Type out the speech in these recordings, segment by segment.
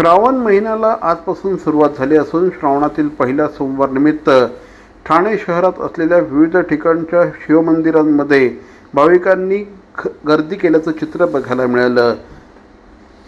श्रावण महिन्याला आजपासून सुरुवात झाली असून श्रावणातील पहिल्या सोमवार निमित्त ठाणे शहरात असलेल्या विविध ठिकाणच्या शिवमंदिरांमध्ये भाविकांनी ख- गर्दी केल्याचं चित्र बघायला मिळालं.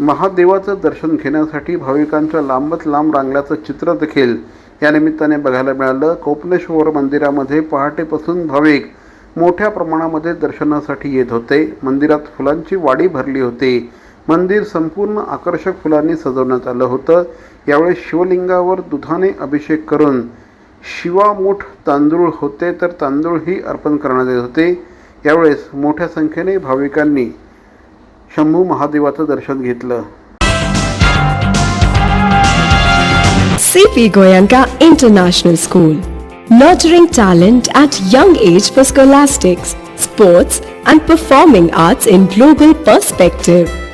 महादेवाचं दर्शन घेण्यासाठी भाविकांच्या लांबच लांब रांगल्याचं चित्र देखील या निमित्ताने बघायला मिळालं. कोपनेश्वर मंदिरामध्ये पहाटेपासून भाविक मोठ्या प्रमाणामध्ये दर्शनासाठी येत होते. मंदिरात फुलांची वाडी भरली होती. मंदिर संपूर्ण आकर्षक फुलांनी सजवण्यात आलं होतं यावेळी शिवलिंगावर दुधाने अभिषेक करून शिवा मोठ तांदूळ होते तर तांदूळही अर्पण करण्यात येत होते यावेळेस मोठ्या संख्येने भाविकांनी शंभू महादेवाचं दर्शन घेतलं C P Goenka International School nurturing talent at young age for scholastics sports and performing arts in global perspective